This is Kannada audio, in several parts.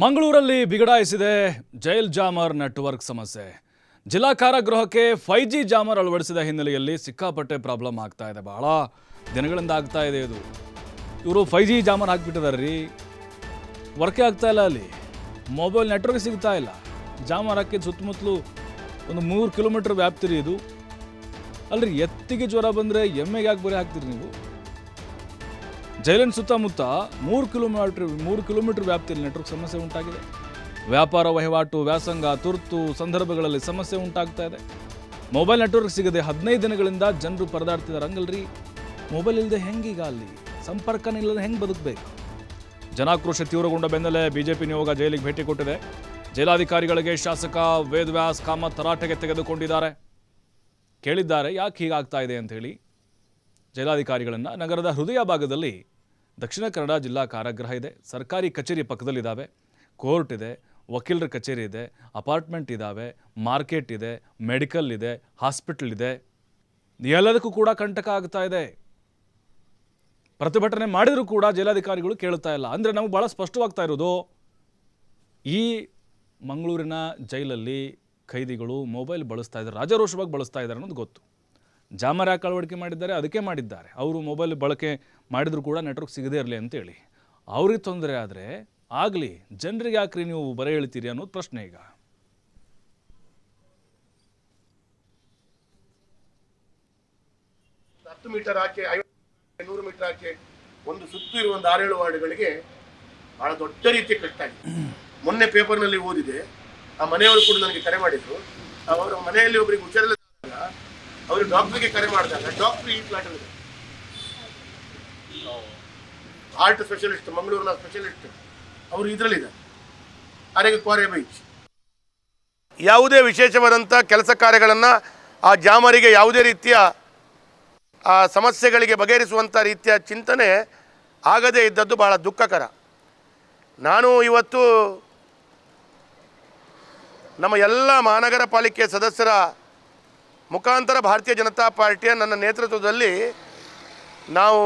ಮಂಗಳೂರಲ್ಲಿ ಬಿಗಡಾಯಿಸಿದೆ ಜೈಲ್ ಜಾಮರ್ ನೆಟ್ವರ್ಕ್ ಸಮಸ್ಯೆ. ಜಿಲ್ಲಾ ಕಾರಾಗೃಹಕ್ಕೆ ಫೈ ಜಿ ಜಾಮರ್ ಅಳವಡಿಸಿದ ಹಿನ್ನೆಲೆಯಲ್ಲಿ ಸಿಕ್ಕಾಪಟ್ಟೆ ಪ್ರಾಬ್ಲಮ್ ಆಗ್ತಾ ಇದೆ ಬಹಳ. ದಿನಗಳಿಂದ ಆಗ್ತಾ ಇದೆ ಇದು. ಇವರು ಫೈ ಜಿ ಜಾಮರ್ ಹಾಕಿಬಿಟ್ಟಿದ್ದಾರೆ ರೀ ವರ್ಕೇ ಆಗ್ತಾ ಇಲ್ಲ ಅಲ್ಲಿ. ಮೊಬೈಲ್ ನೆಟ್ವರ್ಕ್ ಸಿಗ್ತಾ ಇಲ್ಲ. ಜಾಮರ್ ಹಾಕಿದ ಸುತ್ತಮುತ್ತಲು ಒಂದು ಮೂರು ಕಿಲೋಮೀಟರ್ ವ್ಯಾಪ್ತಿ ರೀ ಇದು. ಅಲ್ರಿ ಎತ್ತಿಗೆ ಜ್ವರ ಬಂದರೆ ಎಮ್ಮೆಗೆ ಯಾಕೆ ಬರೀ ಹಾಕ್ತೀರಿ ನೀವು? ಜೈಲಿನ ಸುತ್ತಮುತ್ತ ಮೂರು ಕಿಲೋಮೀಟರ್ ಮೂರು ಕಿಲೋಮೀಟರ್ ವ್ಯಾಪ್ತಿಯಲ್ಲಿ ನೆಟ್ವರ್ಕ್ ಸಮಸ್ಯೆ ಉಂಟಾಗಿದೆ. ವ್ಯಾಪಾರ ವಹಿವಾಟು, ವ್ಯಾಸಂಗ, ತುರ್ತು ಸಂದರ್ಭಗಳಲ್ಲಿ ಸಮಸ್ಯೆ ಉಂಟಾಗ್ತಾ ಇದೆ. ಮೊಬೈಲ್ ನೆಟ್ವರ್ಕ್ ಸಿಗದೆ ಹದಿನೈದು ದಿನಗಳಿಂದ ಜನರು ಪರದಾಡ್ತಿದ್ದಾರೆ. ಹಂಗಲ್ರಿ ಮೊಬೈಲ್ ಇಲ್ಲದೆ ಹೆಂಗೀಗ ಅಲ್ಲಿ? ಸಂಪರ್ಕನೇ ಇಲ್ಲದೆ ಹೆಂಗೆ ಬದುಕಬೇಕು? ಜನಾಕ್ರೋಶ ತೀವ್ರಗೊಂಡ ಬೆನ್ನಲ್ಲೇ ಬಿಜೆಪಿ ನಿಯೋಗ ಜೈಲಿಗೆ ಭೇಟಿ ಕೊಟ್ಟಿದೆ. ಜೈಲಾಧಿಕಾರಿಗಳಿಗೆ ಶಾಸಕ ವೇದವ್ಯಾಸ್ ಕಾಮತ್ ತರಾಟೆಗೆ ತೆಗೆದುಕೊಂಡಿದ್ದಾರೆ. ಕೇಳಿದ್ದಾರೆ, ಯಾಕೆ ಹೀಗಾಗ್ತಾ ಇದೆ ಅಂತ ಹೇಳಿ ಜೈಲಾಧಿಕಾರಿಗಳನ್ನು ನಗರದ ಹೃದಯ ಭಾಗದಲ್ಲಿ ದಕ್ಷಿಣ ಕನ್ನಡ ಜಿಲ್ಲಾ ಕಾರಾಗೃಹ ಇದೆ. ಸರ್ಕಾರಿ ಕಚೇರಿ ಪಕ್ಕದಲ್ಲಿದ್ದಾವೆ ಕೋರ್ಟ್ ಇದೆ, ವಕೀಲರ ಕಚೇರಿ ಇದೆ, ಅಪಾರ್ಟ್ಮೆಂಟ್ ಇದ್ದಾವೆ ಮಾರ್ಕೆಟ್ ಇದೆ, ಮೆಡಿಕಲ್ ಇದೆ, ಹಾಸ್ಪಿಟಲ್ ಇದೆ. ಎಲ್ಲದಕ್ಕೂ ಕೂಡ ಕಂಟಕ ಆಗ್ತಾ ಇದೆ. ಪ್ರತಿಭಟನೆ ಮಾಡಿದರೂ ಕೂಡ ಜೈಲಾಧಿಕಾರಿಗಳು ಕೇಳ್ತಾ ಇಲ್ಲ. ಅಂದರೆ ನಮಗೆ ಭಾಳ ಸ್ಪಷ್ಟವಾಗ್ತಾ ಇರೋದು, ಈ ಮಂಗಳೂರಿನ ಜೈಲಲ್ಲಿ ಖೈದಿಗಳು ಮೊಬೈಲ್ ಬಳಸ್ತಾ ಇದ್ದಾರೆ, ರಾಜಾರೋಷವಾಗಿ ಬಳಸ್ತಾ ಇದ್ದಾರೆ ಅನ್ನೋದು ಗೊತ್ತು. ಜಾಮರ್ ಅಳವಡಿಕೆ ಮಾಡಿದ್ದಾರೆ, ಅದಕ್ಕೆ ಮಾಡಿದ್ದಾರೆ. ಅವರು ಮೊಬೈಲ್ ಬಳಕೆ ಮಾಡಿದರೂ ಕೂಡ ನೆಟ್ವರ್ಕ್ ಸಿಗದೇ ಇರಲಿ ಅಂತೇಳಿ. ಅವ್ರಿಗೆ ತೊಂದರೆ ಆದರೆ ಆಗಲಿ, ಜನರಿಗೆ ಯಾಕ್ರಿ ನೀವು ಬರ ಹೇಳ್ತೀರಿ ಅನ್ನೋದು ಪ್ರಶ್ನೆ ಈಗ. ಹತ್ತು ಮೀಟರ್ ಆಕೆ ನೂರು ಮೀಟರ್ ಆಕೆ ಒಂದು ಸುತ್ತು ಇರುವ ಒಂದು ಆರೇಳು ವಾರ್ಡ್ಗಳಿಗೆ ಬಹಳ ದೊಡ್ಡ ರೀತಿ ಕಷ್ಟ ಆಗಿದೆ. ಮೊನ್ನೆ ಪೇಪರ್ನಲ್ಲಿ ಓದಿದೆ. ಆ ಮನೆಯವರು ಕೂಡ ನನಗೆ ಕರೆ ಮಾಡಿದ್ರು. ಅವರ ಮನೆಯಲ್ಲಿ ಒಬ್ಬರಿಗೆ ಹುಷಾರಿಲ್ಲದಾಗ ಅವರು ಡಾಕ್ಟರ್ಗೆ ಕರೆ ಮಾಡಿದಾಗ ಡಾಕ್ಟರ್ ಈ ಫ್ಲಾಟ್ ಅಲ್ಲಿ ಹಾರ್ಟ್ ಸ್ಪೆಷಲಿಸ್ಟ್ ಮಂಗಳೂರಿನ ಸ್ಪೆಷಲಿಸ್ಟ್ ಅವರು ಇದರಲ್ಲಿದ್ದಾರೆ ಅರೆಗೆ ಕೋರೆ ಬೈಚ್ ಯಾವುದೇ ವಿಶೇಷವಾದಂಥ ಕೆಲಸ ಕಾರ್ಯಗಳನ್ನು ಆ ಜಾಮರಿಗೆ ಯಾವುದೇ ರೀತಿಯ, ಆ ಸಮಸ್ಯೆಗಳಿಗೆ ಬಗೆಹರಿಸುವಂಥ ರೀತಿಯ ಚಿಂತನೆ ಆಗದೇ ಇದ್ದದ್ದು ಬಹಳ ದುಃಖಕರ. ನಾನು ಇವತ್ತು ನಮ್ಮ ಎಲ್ಲ ಮಹಾನಗರ ಪಾಲಿಕೆ ಸದಸ್ಯರ ಮುಖಾಂತರ ಭಾರತೀಯ ಜನತಾ ಪಾರ್ಟಿಯ ನನ್ನ ನೇತೃತ್ವದಲ್ಲಿ ನಾವು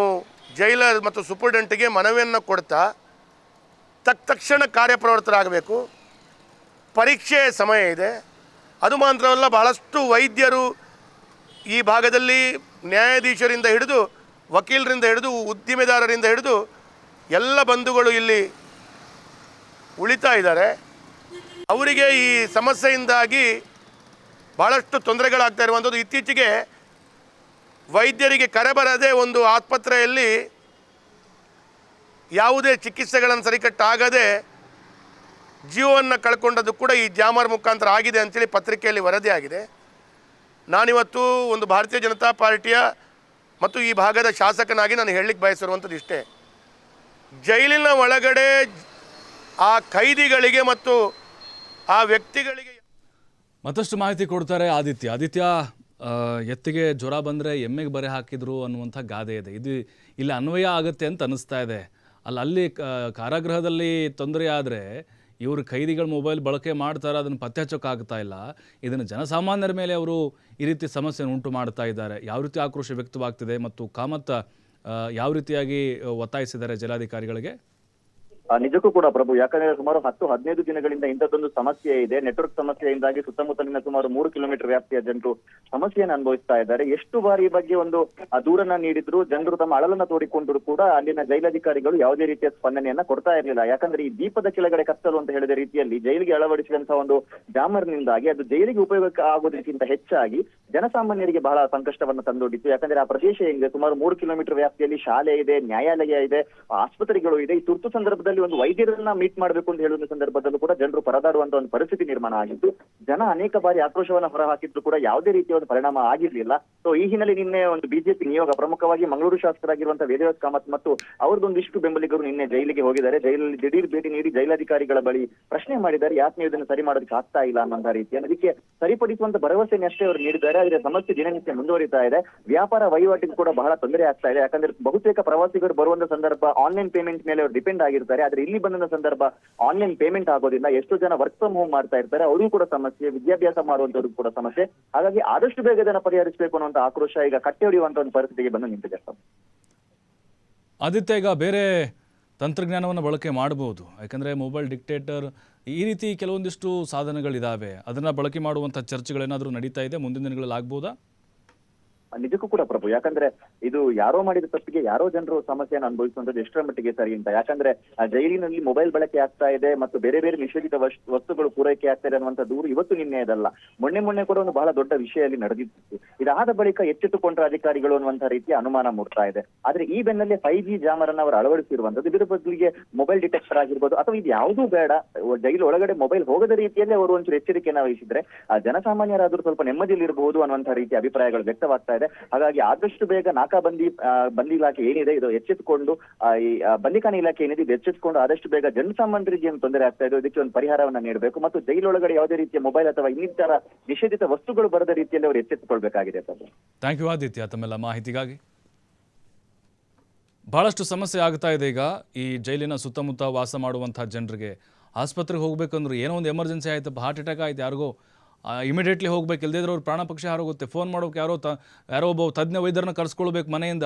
ಜೈಲರ್ ಮತ್ತು ಸೂಪರ್ಡೆಂಟ್ಗೆ ಮನವಿಯನ್ನು ಕೊಡ್ತಾ ತಕ್ ತಕ್ಷಣ ಕಾರ್ಯಪ್ರವೃತ್ತರಾಗಬೇಕು. ಪರೀಕ್ಷೆ ಸಮಯ ಇದೆ. ಅದು ಮಾತ್ರವಲ್ಲ, ಬಹಳಷ್ಟು ವೈದ್ಯರು ಈ ಭಾಗದಲ್ಲಿ ನ್ಯಾಯಾಧೀಶರಿಂದ ಹಿಡಿದು, ವಕೀಲರಿಂದ ಹಿಡಿದು, ಉದ್ದಿಮೆದಾರರಿಂದ ಹಿಡಿದು ಎಲ್ಲ ಬಂಧುಗಳು ಇಲ್ಲಿ ಉಳಿತಾ ಇದ್ದಾರೆ. ಅವರಿಗೆ ಈ ಸಮಸ್ಯೆಯಿಂದಾಗಿ ಭಾಳಷ್ಟು ತೊಂದರೆಗಳಾಗ್ತಾ ಇರುವಂಥದ್ದು. ಇತ್ತೀಚೆಗೆ ವೈದ್ಯರಿಗೆ ಕರೆ ಬರದೆ ಒಂದು ಆಸ್ಪತ್ರೆಯಲ್ಲಿ ಯಾವುದೇ ಚಿಕಿತ್ಸೆಗಳನ್ನು ಸರಿಕಟ್ಟಾಗದೆ ಜೀವವನ್ನು ಕಳ್ಕೊಂಡದ್ದು ಕೂಡ ಈ ಜಾಮರ್ ಮುಖಾಂತರ ಆಗಿದೆ ಅಂಥೇಳಿ ಪತ್ರಿಕೆಯಲ್ಲಿ ವರದಿ ಆಗಿದೆ. ನಾನಿವತ್ತು ಒಂದು ಭಾರತೀಯ ಜನತಾ ಪಾರ್ಟಿಯ ಮತ್ತು ಈ ಭಾಗದ ಶಾಸಕನಾಗಿ ನಾನು ಹೇಳಲಿಕ್ಕೆ ಬಯಸಿರುವಂಥದ್ದು ಇಷ್ಟೇ. ಜೈಲಿನ ಒಳಗಡೆ ಆ ಖೈದಿಗಳಿಗೆ ಮತ್ತು ಆ ವ್ಯಕ್ತಿಗಳಿಗೆ ಮತ್ತಷ್ಟು ಮಾಹಿತಿ ಕೊಡ್ತಾರೆ ಆದಿತ್ಯ. ಆದಿತ್ಯ ಎತ್ತಿಗೆ ಜ್ವರ ಬಂದರೆ ಎಮ್ಮೆಗೆ ಬರೆ ಹಾಕಿದ್ರು ಅನ್ನುವಂಥ ಗಾದೆ ಇದೆ. ಇದು ಇಲ್ಲಿ ಅನ್ವಯ ಆಗುತ್ತೆ ಅಂತ ಅನ್ನಿಸ್ತಾ ಇದೆ. ಅಲ್ಲ ಅಲ್ಲಿ ಕಾರಾಗೃಹದಲ್ಲಿ ತೊಂದರೆ ಆದರೆ ಇವರು ಖೈದಿಗಳ ಮೊಬೈಲ್ ಬಳಕೆ ಮಾಡ್ತಾರೆ, ಅದನ್ನು ಪತ್ತೆ ಹಚ್ಚೋಕ್ಕಾಗ್ತಾ ಇಲ್ಲ. ಇದನ್ನು ಜನಸಾಮಾನ್ಯರ ಮೇಲೆ ಅವರು ಈ ರೀತಿ ಸಮಸ್ಯೆಯನ್ನು ಉಂಟು ಮಾಡ್ತಾ ಇದ್ದಾರೆ. ಯಾವ ರೀತಿ ಆಕ್ರೋಶ ವ್ಯಕ್ತವಾಗ್ತಿದೆ ಮತ್ತು ಕಾಮತ್ತ ಯಾವ ರೀತಿಯಾಗಿ ಒತ್ತಾಯಿಸಿದ್ದಾರೆ ಜಿಲ್ಲಾಧಿಕಾರಿಗಳಿಗೆ? ನಿಜಕ್ಕೂ ಕೂಡ ಪ್ರಭು, ಯಾಕಂದ್ರೆ ಸುಮಾರು ಹತ್ತು, ಹದಿನೈದು ದಿನಗಳಿಂದ ಇಂಥದ್ದೊಂದು ಸಮಸ್ಯೆ ಇದೆ. ನೆಟ್ವರ್ಕ್ ಸಮಸ್ಯೆಯಿಂದಾಗಿ ಸುತ್ತಮುತ್ತಲಿನ ಸುಮಾರು ಮೂರು ಕಿಲೋಮೀಟರ್ ವ್ಯಾಪ್ತಿಯ ಜನರು ಸಮಸ್ಯೆಯನ್ನು ಅನುಭವಿಸ್ತಾ ಇದ್ದಾರೆ. ಎಷ್ಟು ಬಾರಿ ಈ ಬಗ್ಗೆ ಒಂದು ದೂರನ್ನ ನೀಡಿದ್ರು, ಜನರು ತಮ್ಮ ಅಳಲನ್ನ ತೋಡಿಕೊಂಡ್ರು ಕೂಡ ಅಲ್ಲಿನ ಜೈಲಧಿಕಾರಿಗಳು ಯಾವುದೇ ರೀತಿಯ ಸ್ಪಂದನೆಯನ್ನ ಕೊಡ್ತಾ ಇರಲಿಲ್ಲ. ಯಾಕಂದ್ರೆ ಈ ದೀಪದ ಕೆಳಗಡೆ ಕತ್ತಲು ಅಂತ ಹೇಳಿದ ರೀತಿಯಲ್ಲಿ ಜೈಲಿಗೆ ಅಳವಡಿಸಿದಂತಹ ಒಂದು ಜಾಮರ್ನಿಂದಾಗಿ, ಅದು ಜೈಲಿಗೆ ಉಪಯೋಗಕ್ಕೆ ಆಗೋದಕ್ಕಿಂತ ಹೆಚ್ಚಾಗಿ ಜನಸಾಮಾನ್ಯರಿಗೆ ಬಹಳ ಸಂಕಷ್ಟವನ್ನು ತಂದೊಡ್ಡಿತ್ತು. ಯಾಕಂದ್ರೆ ಆ ಪ್ರದೇಶ ಹೆಂಗೆ? ಸುಮಾರು ಮೂರು ಕಿಲೋಮೀಟರ್ ವ್ಯಾಪ್ತಿಯಲ್ಲಿ ಶಾಲೆ ಇದೆ, ನ್ಯಾಯಾಲಯ ಇದೆ, ಆಸ್ಪತ್ರೆಗಳು ಇದೆ. ಈ ತುರ್ತು ಸಂದರ್ಭದಲ್ಲಿ ಒಂದು ವೈದ್ಯರನ್ನ ಮೀಟ್ ಮಾಡಬೇಕು ಅಂತ ಹೇಳುವ ಸಂದರ್ಭದಲ್ಲೂ ಕೂಡ ಜನರು ಪರದಾಡುವಂತ ಒಂದು ಪರಿಸ್ಥಿತಿ ನಿರ್ಮಾಣ ಆಗಿತ್ತು. ಜನ ಅನೇಕ ಬಾರಿ ಆಕ್ರೋಶವನ್ನ ಹೊರಹಾಕಿದ್ರು ಕೂಡ ಯಾವುದೇ ರೀತಿಯ ಒಂದು ಪರಿಣಾಮ ಆಗಿರ್ಲಿಲ್ಲ. ಸೊ ಈ ಹಿನ್ನೆಲೆ ನಿನ್ನೆ ಒಂದು ಬಿಜೆಪಿ ನಿಯೋಗ ಪ್ರಮುಖವಾಗಿ ಮಂಗಳೂರು ಶಾಸಕರಾಗಿರುವಂತಹ ವೇದವತ್ ಕಾಮತ್ ಮತ್ತು ಅವ್ರದ್ದೊಂದಿಷ್ಟು ಬೆಂಬಲಿಗರು ನಿನ್ನೆ ಜೈಲಿಗೆ ಹೋಗಿದ್ದಾರೆ. ಜೈಲಲ್ಲಿ ದಿಢೀರ್ ಭೇಟಿ ನೀಡಿ ಜೈಲಾಧಿಕಾರಿಗಳ ಬಳಿ ಪ್ರಶ್ನೆ ಮಾಡಿದ್ದಾರೆ. ಯಾಕೆ ನೀವು ಇದನ್ನು ಸರಿ ಮಾಡೋದಕ್ಕೆ ಆಗ್ತಾ ಇಲ್ಲ ಅನ್ನೋ ರೀತಿಯ ಅದಕ್ಕೆ ಸರಿಪಡಿಸುವಂತ ಭರವಸೆಯನ್ನು ಅಷ್ಟೇ ಅವರು ನೀಡಿದ್ದಾರೆ. ಆದ್ರೆ ಸಮಸ್ಯೆ ದಿನನಿತ್ಯ ಮುಂದುವರಿತಾ ಇದೆ. ವ್ಯಾಪಾರ ವಹಿವಾಟಿಗೆ ಕೂಡ ಬಹಳ ತೊಂದರೆ ಆಗ್ತಾ ಇದೆ. ಯಾಕಂದ್ರೆ ಬಹುತೇಕ ಪ್ರವಾಸಿಗರು ಬರುವಂತ ಸಂದರ್ಭ ಆನ್ಲೈನ್ ಪೇಮೆಂಟ್ ಮೇಲೆ ಅವರು ಡಿಪೆಂಡ್ ಆಗಿರ್ತಾರೆ. ಆದ್ರೆ ಇಲ್ಲಿ ಬಂದ ಸಂದರ್ಭ ಆನ್ಲೈನ್ ಪೇಮೆಂಟ್ ಆಗೋದಿಲ್ಲ. ಎಷ್ಟು ಜನ ವರ್ಕ್ ಫ್ರಮ್ ಹೋಮ್ ಮಾಡ್ತಾ ಇರ್ತಾರೆ. ಅವರಿಗೂ ಕೂಡ ಸಮಸ್ಯೆ, ವಿದ್ಯಾಭ್ಯಾಸ ಮಾಡುವಂತವ್ರಿಗೂ ಕೂಡ ಸಮಸ್ಯೆ. ಹಾಗಾಗಿ ಆದಷ್ಟು ಬೇಗ ಇದನ್ನ ಪರಿಹರಿಸಬೇಕು ಅನ್ನುವಂತ ಆಕ್ರೋಶ ಈಗ ಕಟ್ಟೆ ಹೊಡೆಯುವಂತ ಒಂದು ಪರಿಸ್ಥಿತಿಗೆ ಬಂದು ನಿಂತಿದೆ ಆದಿತ್ಯ, ಈಗ ಬೇರೆ ತಂತ್ರಜ್ಞಾನವನ್ನು ಬಳಕೆ ಮಾಡ್ಬೋದು ಯಾಕಂದರೆ ಮೊಬೈಲ್ ಡಿಕ್ಟೇಟರ್ ಈ ರೀತಿ ಕೆಲವೊಂದಿಷ್ಟು ಸಾಧನಗಳಿದ್ದಾವೆ ಅದನ್ನು ಬಳಕೆ ಮಾಡುವಂಥ ಚರ್ಚೆಗಳೇನಾದರೂ ನಡೀತಾ ಇದೆ? ಮುಂದಿನ ದಿನಗಳಲ್ಲಿ ಆಗ್ಬೋದಾ? ನಿಜಕ್ಕೂ ಕೂಡ ಪ್ರಭು, ಯಾಕಂದ್ರೆ ಇದು ಯಾರೋ ಮಾಡಿದ ತಪ್ಪಿಗೆ ಯಾರೋ ಜನರು ಸಮಸ್ಯೆಯನ್ನು ಅನುಭವಿಸುವಂತದ್ದು ಎಷ್ಟರ ಮಟ್ಟಿಗೆ ಸರಿ ಅಂತ. ಯಾಕಂದ್ರೆ ಜೈಲಿನಲ್ಲಿ ಮೊಬೈಲ್ ಬಳಕೆ ಆಗ್ತಾ ಇದೆ ಮತ್ತು ಬೇರೆ ಬೇರೆ ನಿಷೇಧಿತ ವಸ್- ವಸ್ತುಗಳು ಪೂರೈಕೆ ಆಗ್ತಾ ಇದೆ ಅನ್ನುವಂತ ದೂರು ಇವತ್ತು ನಿನ್ನೆ ಅದಲ್ಲ. ಮೊನ್ನೆ ಮೊನ್ನೆ ಕೂಡ ಒಂದು ಬಹಳ ದೊಡ್ಡ ವಿಷಯ ಅಲ್ಲಿ ನಡೆದಿತ್ತು. ಇದಾದ ಬಳಿಕ ಎಚ್ಚೆತ್ತುಕೊಂಡ್ರ ಅಧಿಕಾರಿಗಳು ಅನ್ನುವಂತ ರೀತಿಯ ಅನುಮಾನ ಮೂಡ್ತಾ ಇದೆ. ಆದ್ರೆ ಈ ಬೆನ್ನಲ್ಲೇ ಫೈವ್ ಜಿ ಜಾಮರ್ ಅವರು ಅಳವಡಿಸಿರುವಂತದ್ದು ಇದರ ಬದಲಿಗೆ ಮೊಬೈಲ್ ಡಿಟೆಕ್ಟರ್ ಆಗಿರ್ಬೋದು, ಅಥವಾ ಇದು ಯಾವುದೂ ಬೇಡ ಜೈಲು ಒಳಗಡೆ ಮೊಬೈಲ್ ಹೋಗದ ರೀತಿಯಲ್ಲಿ ಅವರು ಒಂಚೂರು ಎಚ್ಚರಿಕೆಯನ್ನು ವಹಿಸಿದ್ರೆ ಜನಸಾಮಾನ್ಯರಾದ್ರೂ ಸ್ವಲ್ಪ ನೆಮ್ಮದಿಯಲ್ಲಿ ಇರಬಹುದು ಅನ್ನುವಂತ ರೀತಿಯ ಅಭಿಪ್ರಾಯಗಳು ವ್ಯಕ್ತವಾಗ್ತಾ ಇದೆ. ಹಾಗಾಗಿ ಆದಷ್ಟು ಬೇಗ ನಾಕಾಬಂದಿ ಬಂದಿ ಇಲಾಖೆ ಏನಿದೆ, ಇದು ಎಚ್ಚೆತ್ತುಕೊಂಡು ಈ ಬಂದಿಖಾನೆ ಇಲಾಖೆ ಏನಿದೆ, ಇದು ಎಚ್ಚೆತ್ತುಕೊಂಡು ಆದಷ್ಟು ಬೇಗ ಜನಸಾಮಾನ್ಯರಿಗೆ ಏನು ತೊಂದರೆ ಆಗ್ತಾ ಇದೆ, ಇದಕ್ಕೆ ಒಂದು ಪರಿಹಾರವನ್ನ ನೀಡಬೇಕು. ಮತ್ತು ಜೈಲೊಳಗಡೆ ಯಾವುದೇ ರೀತಿಯ ಮೊಬೈಲ್ ಅಥವಾ ಇನ್ನಿತರ ನಿಷೇಧಿತ ವಸ್ತುಗಳು ಬರದ ರೀತಿಯಲ್ಲಿ ಅವರು ಎಚ್ಚೆತ್ತುಕೊಳ್ಬೇಕಾಗಿದೆ ಪ್ರಭು ಥ್ಯಾಂಕ್ ಯು ಆದಿತ್ಯ ತಮ್ಮೆಲ್ಲ ಮಾಹಿತಿಗಾಗಿ. ಬಹಳಷ್ಟು ಸಮಸ್ಯೆ ಆಗ್ತಾ ಇದೆ ಈಗ. ಈ ಜೈಲಿನ ಸುತ್ತಮುತ್ತ ವಾಸ ಮಾಡುವಂತಹ ಜನರಿಗೆ ಆಸ್ಪತ್ರೆಗೆ ಹೋಗ್ಬೇಕಂದ್ರೆ ಏನೋ ಒಂದು ಎಮರ್ಜೆನ್ಸಿ ಆಯ್ತು ಹಾರ್ಟ್ ಅಟ್ಯಾಕ್ ಆಯ್ತು ಯಾರಿಗೋ. ಇಮಿಡಿಯೇಟ್ಲಿ ಹೋಗ್ಬೇಕು. ಇಲ್ಲದಿದ್ರೆ ಅವ್ರು ಪ್ರಾಣ ಪಕ್ಷಿ ಹಾರೋಗುತ್ತೆ. ಫೋನ್ ಮಾಡೋಕೆ ಯಾರೋ ತ, ಯಾರೋ ಒಬ್ಬ ತಜ್ಞ ವೈದ್ಯರನ್ನ ಕರ್ಸ್ಕೊಳ್ಬೇಕು ಮನೆಯಿಂದ.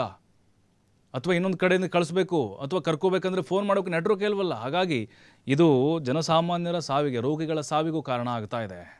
ಅಥವಾ ಇನ್ನೊಂದು ಕಡೆಯಿಂದ ಕಳಿಸ್ಬೇಕು. ಅಥವಾ ಕರ್ಕೋಬೇಕಂದ್ರೆ ಫೋನ್ ಮಾಡೋಕೆ ನೆಟ್ವರ್ಕ್ ಇಲ್ವಲ್ಲ. ಹಾಗಾಗಿ ಇದು ಜನಸಾಮಾನ್ಯರ ಸಾವಿಗೆ, ರೋಗಿಗಳ ಸಾವಿಗೂ ಕಾರಣ ಆಗ್ತಾ ಇದೆ.